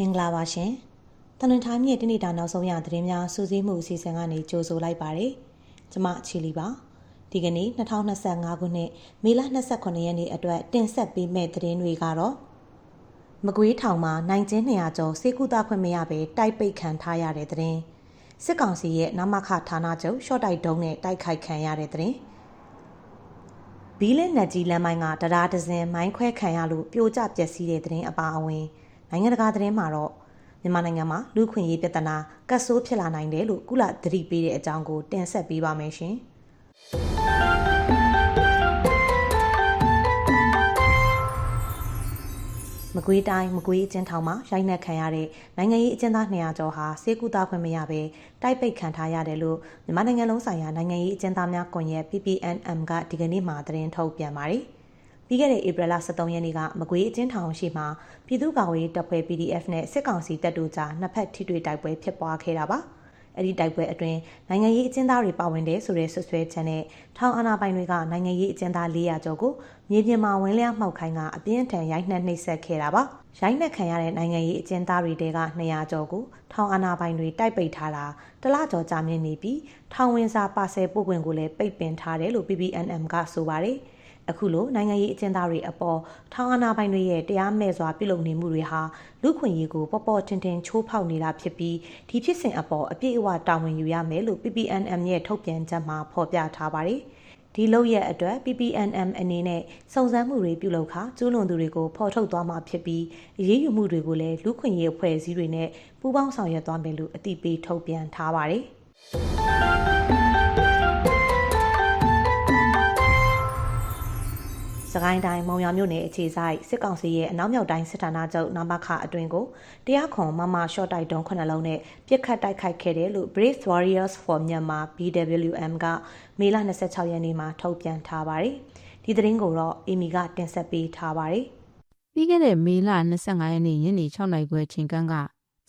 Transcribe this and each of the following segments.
မင်္ဂလာပါရှင်။တနင်္လာနေ့တနေ့တာနောက်ဆုံးရသတင်းများစူးစီးမှုအစီအစဉ်ကနေကြိုဆိုလိုက်ပါရစေ။ကျွန်မချီလီပါ။ဒီကနေ့2025ခုနှစ်မေလ29ရက်နေ့အတွက်တင်ဆက်ပေးမယ့်သတင်းတွေကတော့မကွေးထောင်မှာနိုင်ကျင်း200ကျော်စေကူတာခွင့်မရဘဲတိုက်ပိတ်ခံထားရတဲ့သတင်း။စစ်ကောင်စီရဲ့နမခဌာနချုပ်ရှော့တိုက်တုံးနဲ့တိုက်ခိုက်ခံရတဲ့သတင်း။ဘီလင်းနက်ကြီးလမ်းမိုင်းကတရားဒဇင်မိုင်းခွဲခံရလို့ပြိုကျပျက်စီးတဲ့သတင်းအပါအဝင် နိုင်ငံတကာသတင်းမှာတော့မြန်မာနိုင်ငံမှာလူခွင့်ရေးပြဿနာကတ်ဆိုးဖြစ်လာနိုင်တယ်လို့ကုလသတိပေးတဲ့အကြောင်းကိုတင်ဆက်ပေးပါမယ်ရှင်။မကွေးတိုင်းမကွေးအကျဉ်းထောင်မှာရိုက်နှက်ခံရတဲ့နိုင်ငံရေးအကျဉ်းသား200ကျော်ဟာစေကူတာခွင့်မရဘဲတိုက်ပိတ်ခံထားရတယ်လို့မြန်မာနိုင်ငံလုံးဆိုင်ရာနိုင်ငံရေးအကျဉ်းသားများကွန်ရက် PPNM ကဒီကနေ့မှသတင်းထုတ်ပြန်ပါတယ်။ ပြီးခဲ့တဲ့ဧပြီလ23ရက်နေ့ကမကွေးအကျဉ်းထောင်ရှိမှာပြည်သူ့ကာကွယ်ရေးတပ်ဖွဲ့ PDF နဲ့စစ်ကောင်စီတပ်တို့ကြားနှစ်ဖက်ထိတွေ့တိုက်ပွဲဖြစ်ပွားခဲ့တာပါအဲ့ဒီတိုက်ပွဲအတွင်းနိုင်ငံရေးအကျဉ်းသားတွေပါဝင်တယ်ဆိုတဲ့ဆွဆွဲချက်နဲ့ထောင်အာဏာပိုင်တွေကနိုင်ငံရေးအကျဉ်းသား400ကျော်ကိုမြေပြင်မှာဝင်လျှောက်မှောက်ခိုင်းကအပြင်းထန်ရိုက်နှက်နှိပ်စက်ခဲ့တာပါရိုက်နှက်ခံရတဲ့နိုင်ငံရေးအကျဉ်းသားတွေတဲက200ကျော်ကိုထောင်အာဏာပိုင်တွေတိုက်ပိတ်ထားတာတလကျော်ကြာမြင့်နေပြီးထောင်ဝင်စာပါဆယ်ပို့ခွင့်ကိုလည်းပိတ်ပင်ထားတယ်လို့ PPNM ကဆိုပါတယ်။ အခုလိုနိုင်ငံရေးအကျဉ်းသားတွေအပေါ်ထောင်အာဏာပိုင်တွေရဲ့တရားမဲ့စွာပြုလုပ်နေမှုတွေဟာလူခွင့်ရေးကိုပေါ်ပေါ်တင်တင်ချိုးဖောက်နေတာဖြစ်ပြီးဒီဖြစ်စဉ်အပေါ်အပြည့်အဝတာဝန်ယူရမယ်လို့ PPNM ရဲ့ထုတ်ပြန်ချက်မှာဖော်ပြထားပါတယ်။ဒီလောက်ရဲ့အတွက် PPNM အနေနဲ့စုံစမ်းမှုတွေပြုလုပ်ခါကျူးလွန်သူတွေကိုဖော်ထုတ်သွားမှာဖြစ်ပြီးအရေးယူမှုတွေကိုလည်းလူခွင့်ရေးအဖွဲ့အစည်းတွေနဲ့ပူးပေါင်းဆောင်ရွက်သွားမယ်လို့အတိပေးထုတ်ပြန်ထားပါတယ်။ စကိုင်းတိုင်းမုံရွာမြို့နယ်အခြေဆိုင်စစ်ကောင်စီရဲ့အနောက်မြောက်တိုင်းစစ်ဌာနချုပ်နံပါတ်ခအတွင်ကိုတရားခွန်မမရှော့တိုက်တုံးခုနှလုံးနဲ့ပြစ်ခတ်တိုက်ခိုက်ခဲ့တယ်လို့ Brave Warriors for Myanmar BWM ကမေလ26ရက်နေ့မှာထုတ်ပြန်ထားပါတယ်။ဒီသတင်းကိုတော့အီမီကတင်ဆက်ပေးထားပါတယ်။ပြီးခဲ့တဲ့မေလ25ရက်နေ့ညနေ6နာရီခွဲချိန်ကန်းက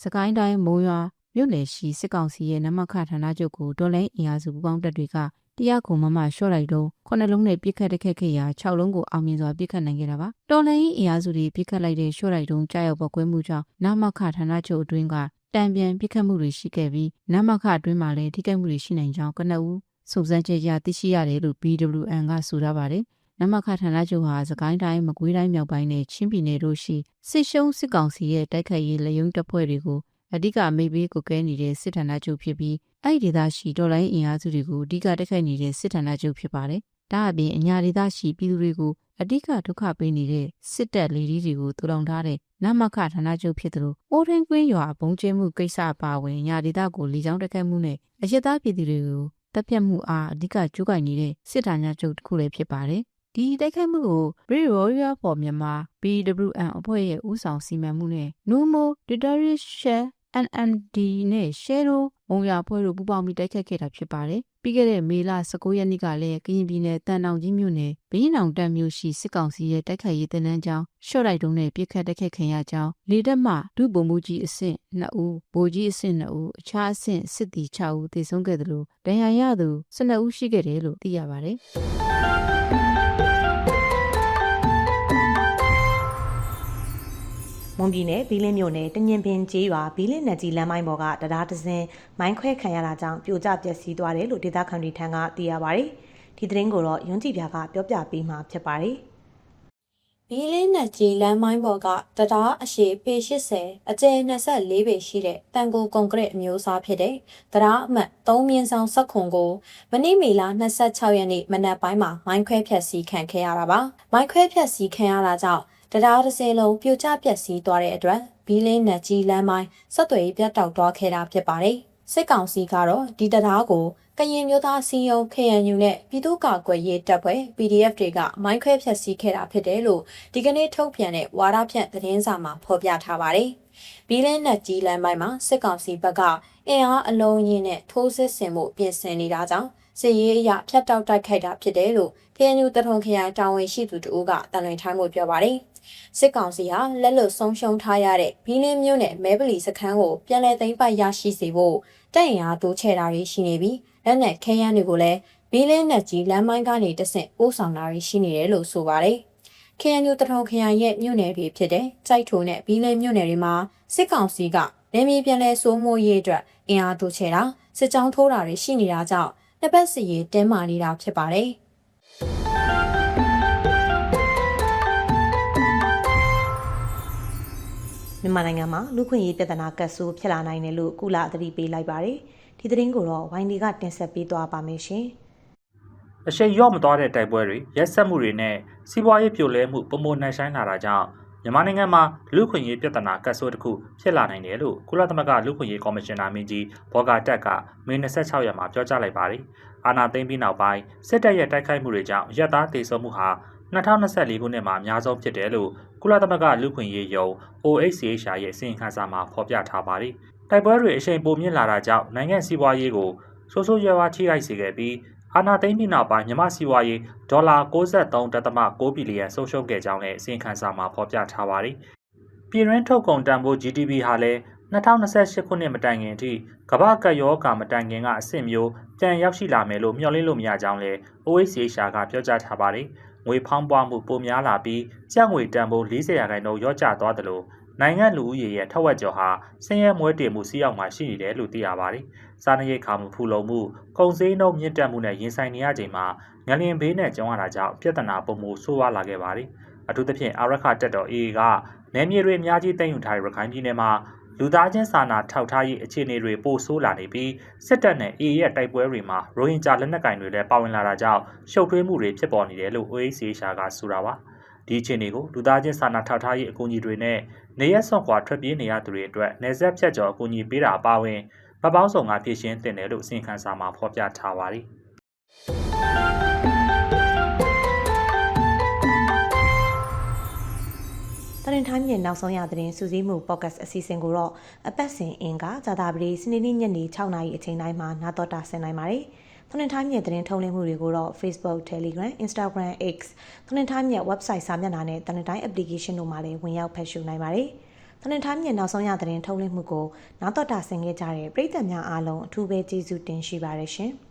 စကိုင်းတိုင်းမုံရွာမြို့နယ်ရှိစစ်ကောင်စီရဲ့နမခဌာနချုပ်ကိုဒေါ်လိုင်းအင်အားစုပူးပေါင်းတပ်တွေက တရားခုံမမရှော့လိုက်တော့ခုနှလုံးနဲ့ပြစ်ခတ်တက်ခတ်ခဲ့ရာ6လုံးကိုအောင်မြင်စွာပြစ်ခတ်နိုင်ခဲ့တာပါတော်လန်ကြီးအင်အားစုတွေပြစ်ခတ်လိုက်တဲ့ရှော့လိုက်တုံးကြားရောက်ပေါ်ကွဲမှုကြောင့်နမခဌာနချုပ်အတွင်းကတံပြန်ပြစ်ခတ်မှုတွေရှိခဲ့ပြီးနမခအတွင်းမှာလည်းထိခိုက်မှုတွေရှိနိုင်ကြောင်းကနအူးစုံစမ်းချက်ရသိရှိရတယ်လို့ BWN ကဆိုထားပါတယ်နမခဌာနချုပ်ဟာစကိုင်းတိုင်းမကွေးတိုင်းမြောက်ပိုင်းနဲ့ချင်းပြည်နယ်တို့ရှိစစ်ရှုံးစစ်ကောင်စီရဲ့တိုက်ခိုက်ရေးလက်ယုံတပ်ဖွဲ့တွေကိုအဓိကအမိပေးကိုကဲနေတဲ့စစ်ဌာနချုပ်ဖြစ်ပြီး အဲ့ဒီဒေသရှိဒေါ်လိုင်းအင်အားစုတွေကိုအဓိကတိုက်ခိုက်နေတဲ့စစ်ဌာနချုပ်ဖြစ်ပါတယ်။ဒါအပြင်အညာဒေသရှိပြည်သူတွေကိုအဓိကဒုက္ခပေးနေတဲ့စစ်တပ်လေဒီတွေကိုတူလောင်ထားတဲ့နမခဌာနချုပ်ဖြစ်သလိုအိုးထင်းကွင်းရွာဘုံကျင်းမှုကိစ္စအပါအဝင်ညာဒေသကိုလေကြောင်းတိုက်ခိုက်မှုနဲ့အရသားပြည်သူတွေကိုတပ်ဖြတ်မှုအားအဓိကကြိုးကိုင်နေတဲ့စစ်ဌာနချုပ်တစ်ခုလည်းဖြစ်ပါတယ်။ဒီတိုက်ခိုက်မှုကို Brave Warrior for Myanmar BWN အဖွဲ့ရဲ့ဦးဆောင်စီမံမှုနဲ့ Numo Dictatorship NND နဲ့ Shadow မုံရဖွဲ့တို့ပူးပေါင်းပြီးတိုက်ခတ်ခဲ့တာဖြစ်ပါတယ်။ပြီးခဲ့တဲ့မေလ19ရက်နေ့ကလည်းကရင်ပြည်နယ်တန်တောင်ကြီးမြို့နယ်ဘင်းနောင်တပ်မြို့ရှိစစ်ကောင်စီရဲ့တိုက်ခိုက်ရေးတနန်းကြောင်းရှော့လိုက်တုံးနဲ့ပြစ်ခတ်တိုက်ခတ်ခံရကြောင်းလေတပ်မှဒုဗိုလ်မှူးကြီးအဆင့်2ဦးဗိုလ်ကြီးအဆင့်2ဦးအခြားအဆင့်စစ်သည်6ဦးသေဆုံးခဲ့တယ်လို့ဒဏ်ရာရသူ12ဦးရှိခဲ့တယ်လို့သိရပါတယ်။ မွန်ပြည်နယ်ဘီလင်းမြို့နယ်တညင်ပင်ကျေးရွာဘီလင်းနယ်ကြီးလမ်းမိုင်းပေါ်ကတရားဒဇင်မိုင်းခွဲခံရတာကြောင့်ပြိုကျပျက်စီးသွားတယ်လို့ဒေသခံတွေထံကသိရပါဗျ။ဒီသတင်းကိုတော့ယွန်းကြည်ပြာကပြောပြပေးမှာဖြစ်ပါတယ်။ဘီလင်းနယ်ကြီးလမ်းမိုင်းပေါ်ကတရားအရှိပေ80အကျယ်24ပေရှိတဲ့တန်ကိုကွန်ကရစ်အမျိုးအစားဖြစ်တဲ့တရားအမှတ်3မြင်းဆောင်စက်ခွန်ကိုမနေ့မေလ26ရက်နေ့မနက်ပိုင်းမှာမိုင်းခွဲဖြတ်စီခံခဲ့ရတာပါ။မိုင်းခွဲဖြတ်စီခံရတာကြောင့် တရားတစ်စင်းလုံးပြိုကျပျက်စီးသွားတဲ့အတွက်ဘီလင်းနက်ကြီးလမ်းမိုင်းဆက်သွယ်ပြတ်တောက်သွားခဲ့တာဖြစ်ပါတယ်။စစ်ကောင်စီကတော့ဒီတရားကိုကရင်မျိုးသားစီယုံ KNU နဲ့ပြည်သူ့ကာကွယ်ရေးတပ်ဖွဲ့ PDF တွေကမိုင်းခွဲဖျက်ဆီးခဲ့တာဖြစ်တယ်လို့ဒီကနေ့ထုတ်ပြန်တဲ့ဝါဒဖြန့်သတင်းစာမှာဖော်ပြထားပါတယ်။ဘီလင်းနက်ကြီးလမ်းပိုင်းမှာစစ်ကောင်စီဘက်ကအင်အားအလုံးရင်းနဲ့ထိုးစစ်ဆင်မှုပြင်ဆင်နေတာကြောင့်စစ်ရေးအရဖျက်တောက်တိုက်ခိုက်တာဖြစ်တယ်လို့ KNU တထုံခရိုင်တာဝန်ရှိသူတို့ကတန်လွင်ထိုင်းမှုပြောပါတယ်။ စစ်ကောင်စီဟာလက်လွတ်ဆုံးရှုံးထားရတဲ့ဘီလင်းမြို့နယ်မဲပလီစခန်းကိုပြန်လည်သိမ်းပိုက်ရရှိစေဖို့တပ်အင်အားတိုးချဲ့တာတွေရှိနေပြီးလက်နက်ခဲယမ်းတွေကိုလည်းဘီလင်းနက်ကြီးလမ်းမိုင်းကနေတဆင့်ပို့ဆောင်တာတွေရှိနေတယ်လို့ဆိုပါတယ်။ KNU တထုံခရိုင်ရဲ့မြို့နယ်တွေဖြစ်တဲ့ကြိုက်ထိုနဲ့ဘီးလဲမြို့နယ်တွေမှာစစ်ကောင်စီကနေမြေပြန်လဲစိုးမိုးရေးအတွက်အင်အားတိုးချဲ့တာစစ်ကြောင်းထိုးတာတွေရှိနေတာကြောင့်နှစ်ပတ်စီရေးတင်းမာနေတာဖြစ်ပါတယ်။ မြန်မာနိုင်ငံမှာလူခွင့်ရေးပြဿနာကတ်ဆိုးဖြစ်လာနိုင်တယ်လို့ကုလအသတိပေးလိုက်ပါတယ်ဒီသတင်းကိုတော့ဝိုင်းဒီကတင်ဆက်ပေးသွားပါမယ်ရှင်အရှိန်ရော့မသွားတဲ့တိုက်ပွဲတွေရက်စက်မှုတွေနဲ့စီးပွားရေးပြိုလဲမှုပုံမနှံဆိုင်လာတာကြောင့်မြန်မာနိုင်ငံမှာလူခွင့်ရေးပြဿနာကတ်ဆိုးတစ်ခုဖြစ်လာနိုင်တယ်လို့ကုလသမဂ္ဂလူခွင့်ရေးကော်မရှင်နာမင်းကြီးဘော်ဂါတက်ကမေ26ရက်မှာပြောကြားလိုက်ပါတယ်။အာဏာသိမ်းပြီးနောက်ပိုင်းစစ်တပ်ရဲ့တိုက်ခိုက်မှုတွေကြောင့်ရက်သားတေဆုံးမှုဟာ2024ခုနှစ်မှာအများဆုံးဖြစ်တယ်လို့ ကုလသမဂ္ဂလူခွင့်ရေးယုံ OHCHR ရဲ့အစီရင်ခံစာမှာဖော်ပြထားပါတယ်။တိုက်ပွဲတွေအရှိန်ပိုမြင့်လာတာကြောင့်နိုင်ငံစီးပွားရေးကိုဆိုးဆိုးရွားရွားထိခိုက်စေခဲ့ပြီးအာနာသိန်းပြည်နောက်ပိုင်းမြမစီဝါရေးဒေါ်လာ63.6ဘီလီယံဆုံးရှုံးခဲ့ကြောင်းလည်းအစီရင်ခံစာမှာဖော်ပြထားပါတယ်။ပြည်ရင်းထုတ်ကုန်တန်ဖိုး GDP ဟာလည်း2028ခုနှစ်မတိုင်ခင်အထိကမ္ဘာကပ်ရောဂါမတိုင်ခင်ကအဆင့်မျိုးပြန်ရောက်ရှိလာမယ်လို့မျှော်လင့်လို့မရကြောင်းလည်း OHCHR ကပြောကြားထားပါတယ်။ ငွေဖောင်းပွားမှုပိုများလာပြီးကျပ်ငွေတန်ဖိုး40ရာခိုင်နှုန်းရော့ကျသွားတယ်လို့နိုင်ငံလူဦးရေရဲ့ထက်ဝက်ကျော်ဟာဆင်းရဲမွဲတေမှုစီးရောက်မှရှိနေတယ်လို့သိရပါတယ်။စားနပ်ရိက္ခာမှုဖူလုံမှုကုန်စည်နှုန်းမြင့်တက်မှုနဲ့ရင်ဆိုင်နေရချိန်မှာငလျင်ဘေးနဲ့ကြုံရတာကြောင့်ပြဿနာပုံမှုဆိုးဝါးလာခဲ့ပါတယ်။အထူးသဖြင့်အာရခတက်တော် AA ကနယ်မြေတွေအများကြီးတင်ယူထားတဲ့ရခိုင်ပြည်နယ်မှာ လူသားချင်းစာနာထောက်ထားရေးအခြေအနေတွေပိုဆိုးလာနေပြီးစစ်တပ်နဲ့ AA ရဲ့တိုက်ပွဲတွေမှာရိုဟင်ဂျာလက်နက်ကင်တွေလည်းပါဝင်လာတာကြောင့်ရှုပ်ထွေးမှုတွေဖြစ်ပေါ်နေတယ်လို့ OACHR ကဆိုတာပါ။ဒီအခြေအနေကိုလူသားချင်းစာနာထောက်ထားရေးအကူအညီတွေနဲ့နေရက်ဆွန်ခွာထွက်ပြေးနေရသူတွေအတွက်နေဆက်ဖြတ်ကျော်အကူအညီပေးတာအပါအဝင်ဗပောင်းဆောင်ကဖြည့်ရှင်းတင်တယ်လို့အစီရင်ခံစာမှာဖော်ပြထားပါတယ်။ ရင်ထိုင်းမြေနောက်ဆုံးရသတင်းစူးစီးမှု podcast အစီအစဉ်ကိုတော့အပတ်စဉ်အင်ကဇာတာပတိစနေနေ့ညနေ6နာရီအချိန်တိုင်းမှာနားတော်တာဆင်နိုင်ပါတယ်။တရင်ထိုင်းမြေသတင်းထုတ်လွှင့်မှုတွေကိုတော့ Facebook, Telegram, Instagram, X တရင်ထိုင်းမြေ website စာမျက်နှာနဲ့တရင်ထိုင်း application တို့မှာလည်းဝင်ရောက်ဖတ်ရှုနိုင်ပါတယ်။တရင်ထိုင်းမြေနောက်ဆုံးရသတင်းထုတ်လွှင့်မှုကိုနားတော်တာဆင်ခဲ့ကြတဲ့ပရိသတ်များအားလုံးအထူးပဲကျေးဇူးတင်ရှိပါတယ်ရှင်။